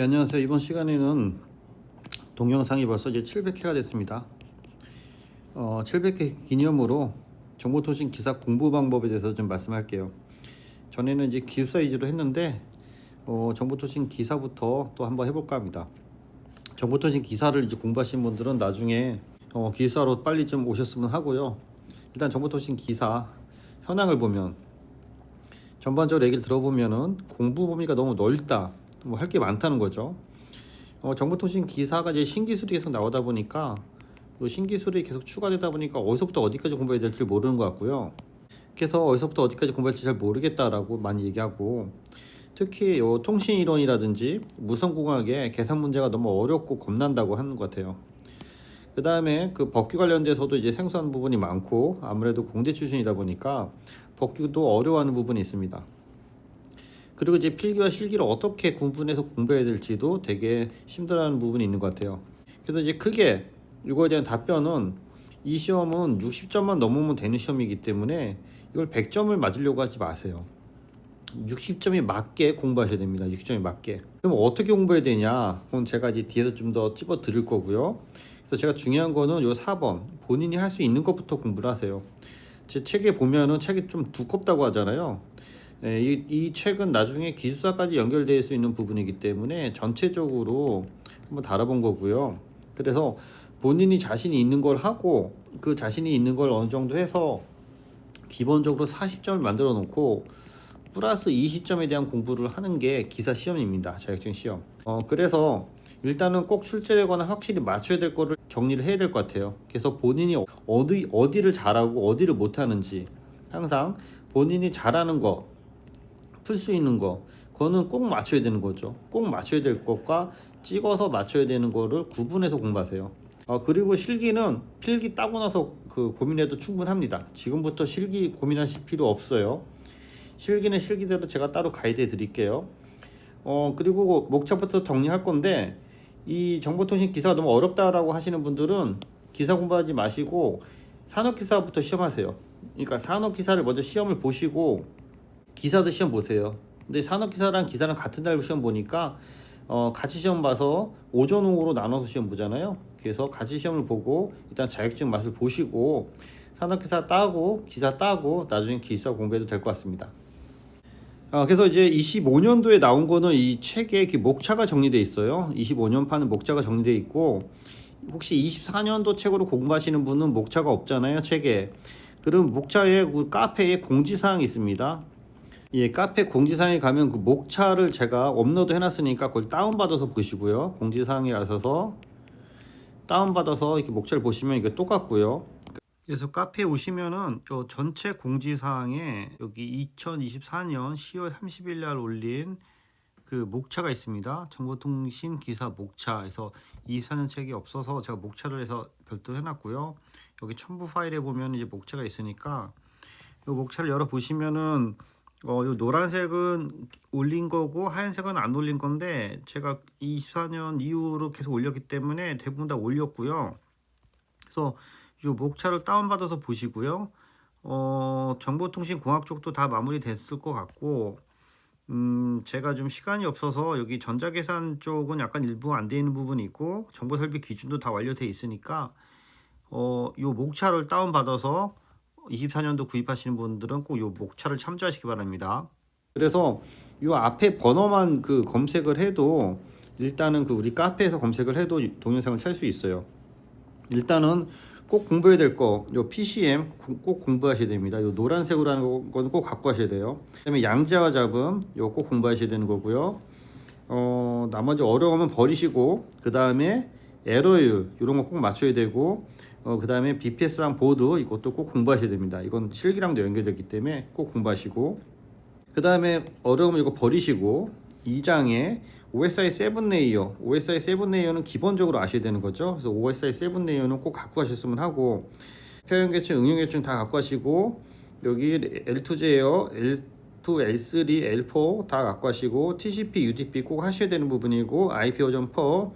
네, 안녕하세요. 이번 시간에는 동영상이 벌써 이제 700회가 됐습니다. 어, 700회 기념으로 정보통신 기사 공부 방법에 대해서 좀 말씀할게요. 전에는 이제 기숙사 위주로 했는데 어, 정보통신 기사부터 또 한번 해볼까 합니다. 정보통신 기사를 이제 공부하시는 분들은 나중에 어, 기숙사로 빨리 좀 오셨으면 하고요. 일단 정보통신 기사 현황을 보면 전반적으로 얘기를 들어보면은 공부 범위가 너무 넓다. 뭐 할 게 많다는 거죠. 어, 정보통신 기사가 이제 신기술이 계속 나오다 보니까 요 신기술이 계속 추가되다 보니까 어디서부터 어디까지 공부해야 될지 모르는 것 같고요. 그래서 어디서부터 어디까지 공부할지 잘 모르겠다라고 많이 얘기하고 특히 요 통신 이론이라든지 무선공학의 계산 문제가 너무 어렵고 겁난다고 하는 것 같아요. 그 다음에 그 법규 관련돼서도 이제 생소한 부분이 많고 아무래도 공대 출신이다 보니까 법규도 어려워하는 부분이 있습니다. 그리고 이제 필기와 실기를 어떻게 구분해서 공부해야 될지도 되게 힘들어하는 부분이 있는 것 같아요. 그래서 이제 크게 이거에 대한 답변은 이 시험은 60점만 넘으면 되는 시험이기 때문에 이걸 100점을 맞으려고 하지 마세요. 60점이 맞게 공부하셔야 됩니다. 60점이 맞게. 그럼 어떻게 공부해야 되냐? 그건 제가 이제 뒤에서 좀 더 찝어 드릴 거고요. 그래서 제가 중요한 거는 요 4번 본인이 할 수 있는 것부터 공부를 하세요. 제 책에 보면은 책이 좀 두껍다고 하잖아요. 예, 이, 이 책은 나중에 기숙사까지 연결될 수 있는 부분이기 때문에 전체적으로 한번 다뤄본 거고요. 그래서 본인이 자신이 있는 걸 하고 그 자신이 있는 걸 어느 정도 해서 기본적으로 40점을 만들어 놓고 플러스 20점에 대한 공부를 하는 게 기사 시험입니다. 자격증 시험. 어, 그래서 일단은 꼭 출제되거나 확실히 맞춰야 될 거를 정리를 해야 될 것 같아요. 그래서 본인이 어디 어디를 잘하고 어디를 못하는지 항상 본인이 잘하는 거, 풀 수 있는 거, 그거는 꼭 맞춰야 되는 거죠. 꼭 맞춰야 될 것과 찍어서 맞춰야 되는 거를 구분해서 공부하세요. 어, 그리고 실기는 필기 따고 나서 그 고민해도 충분합니다. 지금부터 실기 고민하실 필요 없어요. 실기는 실기대로 제가 따로 가이드 해 드릴게요. 어, 그리고 목차부터 정리할 건데 이 정보통신 기사가 너무 어렵다라고 하시는 분들은 기사 공부하지 마시고 산업기사부터 시험하세요. 그러니까 산업기사를 먼저 시험을 보시고 기사도 시험 보세요. 근데 산업기사랑 기사랑 같은 날 시험 보니까 어, 같이 시험 봐서 오전 오후로 나눠서 시험 보잖아요. 그래서 같이 시험을 보고 일단 자격증 맛을 보시고 산업기사 따고 기사 따고 나중에 기사 공부해도 될 것 같습니다. 아, 그래서 이제 25년도에 나온 거는 이 책에 그 목차가 정리돼 있어요. 25년판은 목차가 정리돼 있고 혹시 24년도 책으로 공부하시는 분은 목차가 없잖아요, 책에. 그럼 목차에 그 카페에 공지사항이 있습니다. 예, 카페 공지사항에 가면 그 목차를 제가 업로드 해놨으니까 그걸 다운받아서 보시고요. 공지사항에 가셔서 다운받아서 이렇게 목차를 보시면 이게 똑같고요. 그래서 카페에 오시면은 요 전체 공지사항에 여기 2024년 10월 30일 날 올린 그 목차가 있습니다. 정보통신 기사 목차에서 24년 책이 없어서 제가 목차를 해서 별도로 해놨고요. 여기 첨부 파일에 보면 이제 목차가 있으니까 요 목차를 열어 보시면은 어, 요 노란색은 올린 거고 하얀색은 안 올린 건데 제가 24년 이후로 계속 올렸기 때문에 대부분 다 올렸고요. 그래서 요 목차를 다운받아서 보시고요. 어, 정보통신공학 쪽도 다 마무리됐을 것 같고 음, 제가 좀 시간이 없어서 여기 전자계산 쪽은 약간 일부 안 돼 있는 부분이 있고 정보설비 기준도 다 완료돼 있으니까 어, 요 목차를 다운받아서 24년도 구입하시는 분들은 꼭요 목차를 참조하시기 바랍니다. 그래서 요 앞에 번호만 그 검색을 해도 일단은 그 우리 카페에서 검색을 해도 동영상을 찾을 수 있어요. 일단은 꼭 공부해야 될 거, 요 PCM 꼭 공부하셔야 됩니다. 요 노란색으로 하는 거는 꼭 갖고 하셔야 돼요. 그다음에 양자와 잡음, 요 꼭 공부하셔야 되는 거고요. 어, 나머지 어려우면 버리시고, 그 다음에 에러율, 이런 거 꼭 맞춰야 되고, 어, 그 다음에 BPS랑 보드, 이것도 꼭 공부하셔야 됩니다. 이건 실기랑도 연결되기 때문에 꼭 공부하시고, 그 다음에 어려우면 이거 버리시고, 2장에 OSI 7 레이어, OSI 7 레이어는 기본적으로 아셔야 되는 거죠. 그래서 OSI 7 레이어는 꼭 갖고 하셨으면 하고, 표현계층, 응용계층 다 갖고 하시고, 여기 L2 제어, L2, L3, L4 다 갖고 하시고, TCP, UDP 꼭 하셔야 되는 부분이고, IP 오전 퍼,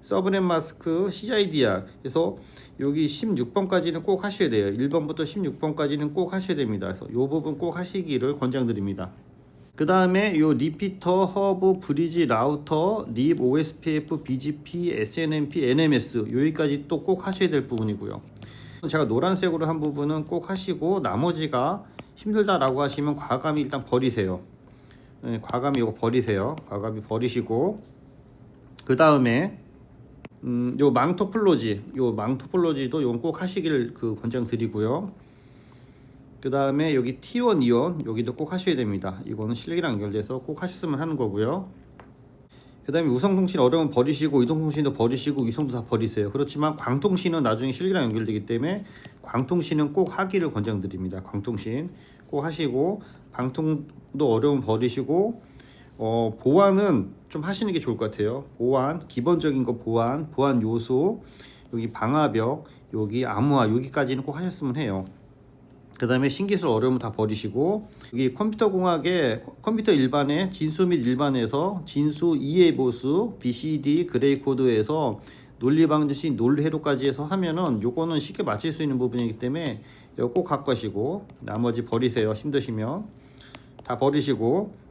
서브넷 마스크, CIDR. 그래서 여기 16번까지는 꼭 하셔야 돼요. 1번부터 16번까지는 꼭 하셔야 됩니다. 그래서 이 부분 꼭 하시기를 권장드립니다. 그 다음에 요 리피터, 허브, 브리지, 라우터, 립, OSPF, BGP, SNMP, NMS 여기까지 또 꼭 하셔야 될 부분이고요. 제가 노란색으로 한 부분은 꼭 하시고 나머지가 힘들다라고 하시면 과감히 일단 버리세요. 네, 과감히 이거 버리세요. 과감히 버리시고 그 다음에 음, 요 망 토폴로지, 요 망 토폴로지도 요건 꼭 하시길 그 권장 드리고요. 그 다음에 여기 T1 이온 여기도 꼭 하셔야 됩니다. 이거는 실력이랑 연결돼서 꼭 하셨으면 하는 거고요. 그 다음에 우성통신 어려운 버리시고 이동통신도 버리시고 위성도 다 버리세요. 그렇지만 광통신은 나중에 실기랑 연결되기 때문에 광통신은 꼭 하기를 권장드립니다. 광통신 꼭 하시고 방통도 어려운 버리시고 어, 보완은 좀 하시는 게 좋을 것 같아요. 보완 기본적인 거 보완 보완 요소 여기 방화벽 여기 암호화 여기까지는 꼭 하셨으면 해요. 그 다음에 신기술 어려움을 다 버리시고 여기 컴퓨터 공학의 컴퓨터 일반의 진수 및 일반에서 진수 이해 보수 BCD 그레이 코드에서 논리 방정식 논리 회로까지 해서 하면은 요거는 쉽게 맞출 수 있는 부분이기 때문에 꼭 갖고 가시고 나머지 버리세요 힘드시면 다 버리시고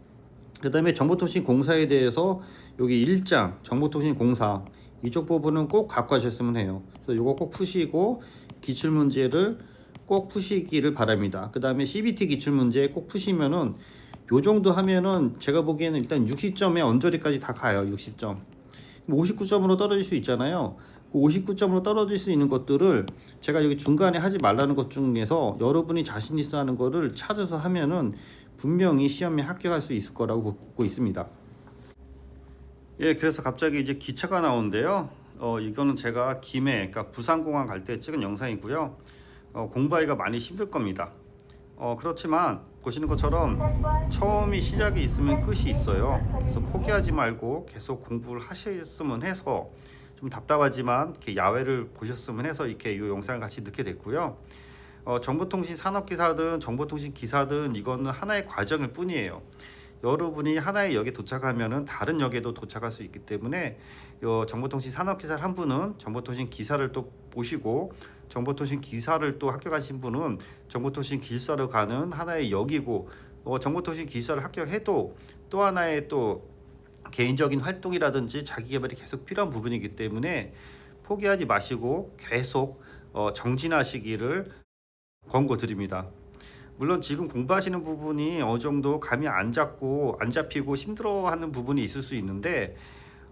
그 다음에 정보통신 공사에 대해서 여기 1장 정보통신 공사 이쪽 부분은 꼭 갖고 가셨으면 해요 그래서 요거 꼭 푸시고 기출문제를 꼭 푸시기를 바랍니다. 그 다음에 CBT 기출 문제 꼭 푸시면은 요 정도 하면은 제가 보기에는 일단 60점에 언저리까지 다 가요. 60점. 59점으로 떨어질 수 있잖아요. 그 59점으로 떨어질 수 있는 것들을 제가 여기 중간에 하지 말라는 것 중에서 여러분이 자신 있어 하는 거를 찾아서 하면은 분명히 시험에 합격할 수 있을 거라고 보고 있습니다. 예, 그래서 갑자기 이제 기차가 나오는데요. 어, 이거는 제가 김해, 그러니까 부산공항 갈 때 찍은 영상이고요. 어, 공부하기가 많이 힘들 겁니다. 어, 그렇지만 보시는 것처럼 처음이 시작이 있으면 끝이 있어요. 그래서 포기하지 말고 계속 공부를 하셨으면 해서 좀 답답하지만 이렇게 야외를 보셨으면 해서 이렇게 이 영상을 같이 넣게 됐고요. 어, 정보통신 산업 기사든 정보통신 기사든 이거는 하나의 과정일 뿐이에요. 여러분이 하나의 역에 도착하면은 다른 역에도 도착할 수 있기 때문에 요 정보통신 산업 기사를 한 분은 정보통신 기사를 또 보시고 정보통신 기사를 또 합격하신 분은 정보통신 기사로 가는 하나의 역이고 어, 정보통신 기사를 합격해도 또 하나의 또 개인적인 활동이라든지 자기 개발이 계속 필요한 부분이기 때문에 포기하지 마시고 계속 어, 정진하시기를 권고 드립니다. 물론 지금 공부하시는 부분이 어느 정도 감이 안 잡고 안 잡히고 힘들어하는 부분이 있을 수 있는데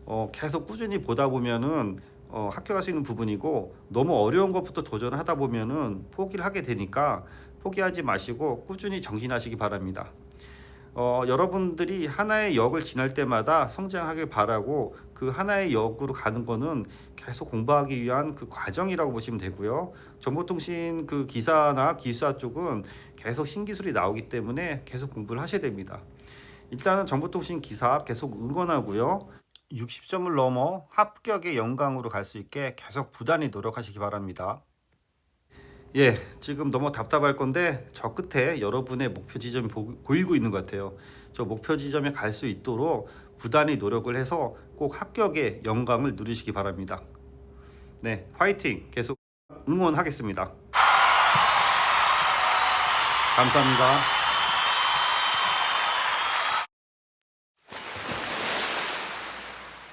어, 계속 꾸준히 보다 보면은 어, 합격할 수 있는 부분이고 너무 어려운 것부터 도전을 하다 보면은 포기를 하게 되니까 포기하지 마시고 꾸준히 정진하시기 바랍니다. 어, 여러분들이 하나의 역을 지날 때마다 성장하길 바라고 그 하나의 역으로 가는 거는 계속 공부하기 위한 그 과정이라고 보시면 되고요. 정보통신 그 기사나 기사 쪽은 계속 신기술이 나오기 때문에 계속 공부를 하셔야 됩니다. 일단은 정보통신 기사 계속 응원하고요. 60점을 넘어 합격의 영광으로 갈 수 있게 계속 부단히 노력하시기 바랍니다. 예, 지금 너무 답답할 건데 저 끝에 여러분의 목표 지점이 보, 보이고 있는 것 같아요. 저 목표 지점에 갈 수 있도록 부단히 노력을 해서 꼭 합격의 영광을 누리시기 바랍니다. 네, 화이팅! 계속 응원하겠습니다. 감사합니다.